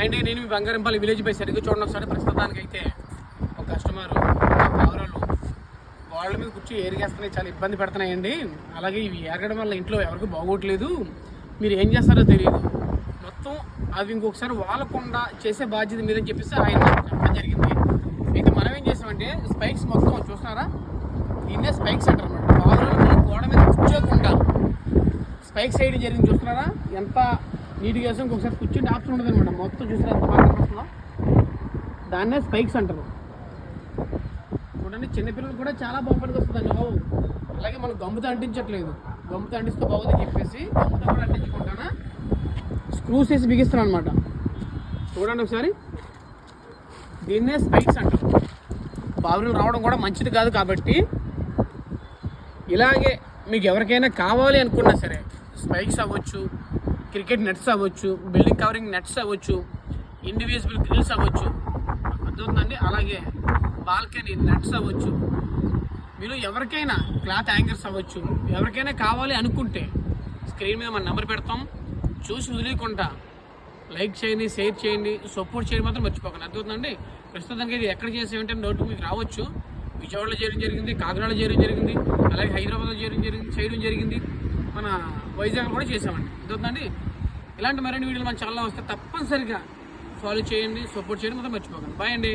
And నేను మీ బంగారంపల్లి village పై సరిగ్గా చూడండి ఒకసారి. ప్రస్తుతానికి అయితే ఒక కస్టమర్ పౌరాలు వాళ్ళ మీద కూర్చో ఏరిగేస్తున్నాయి. చాలా ఇబ్బంది పెడుతున్నాయండి. అలాగే ఇవి ఏరగడం వల్ల ఇంట్లో ఎవరికి బాగోట్లేదు. మీరు ఏం చేస్తారో తెలియదు మొత్తం అవి ఇంకొకసారి వాళ్ళకుండా చేసే బాధ్యత మీదని చెప్పేసి ఆయన చెప్పడం జరిగింది. అయితే మనం ఏం చేసామంటే స్పైక్స్ మొత్తం చూస్తున్నారా? ఇన్నే స్పైక్స్ అంటారు అనమాట గోడ మీద కూర్చోకుండా స్పైక్స్ వేయడం జరిగింది. చూస్తున్నారా? ఎంత నీట్గా కోసం ఇంకొకసారి కూర్చుంటే ఆప్షన్ ఉండదు అనమాట మొత్తం చూసారా ఎంత బాగా కనిపిస్తుందో? దాన్నే స్పైక్స్ అంటారు. చూడండి చిన్నపిల్లలు కూడా చాలా బాగుపడికి వస్తుందండి బాబు. అలాగే మనం గమ్ముతో అంటించట్లేదు. గమ్ముతో అంటిస్తే బాగుందని చెప్పేసి గమ్ముతో కూడా అంటించుకుంటానా? స్క్రూస్ వేసి బిగిస్తాను అనమాట చూడండి ఒకసారి. దీన్నే స్పైక్స్ అంటారు. బావులు రావడం కూడా మంచిది కాదు కాబట్టి ఇలాగే మీకు ఎవరికైనా కావాలి అనుకున్నా సరే స్పైక్స్ అవ్వచ్చు క్రికెట్ నెట్స్ అవ్వచ్చు బిల్డింగ్ కవరింగ్ నెట్స్ అవ్వచ్చు ఇండివిజువల్ గ్రిల్స్ అవ్వచ్చు. అర్థమవుతుందండి? అలాగే బాల్కనీ నెట్స్ అవ్వచ్చు. మీరు ఎవరికైనా క్లాత్ యాంకర్స్ అవ్వచ్చు. ఎవరికైనా కావాలి అనుకుంటే స్క్రీన్ మీద మన నెంబర్ పెడతాం. చూసి వదిలేకుండా లైక్ చేయండి షేర్ చేయండి సపోర్ట్ చేయడం మాత్రం మర్చిపోకండి. అర్థమవుతుందండి? ప్రస్తుతానికి ఇది ఎక్కడ చేసేవంటే నోటు మీకు రావచ్చు. విజయవాడలో చేయడం జరిగింది కాకినాడలో చేయడం జరిగింది అలాగే హైదరాబాద్లో చేయడం జరిగింది చేయడం జరిగింది. మన వైజాగ్ కూడా చేసామండి అర్థమవుతుందండి ఇలాంటి మరిన్ని వీడియోలు మన ఛానల్లో వస్తే తప్పనిసరిగా ఫాలో చేయండి సపోర్ట్ చేయండి మొత్తం మర్చిపోకండి. బాయ్ అండి.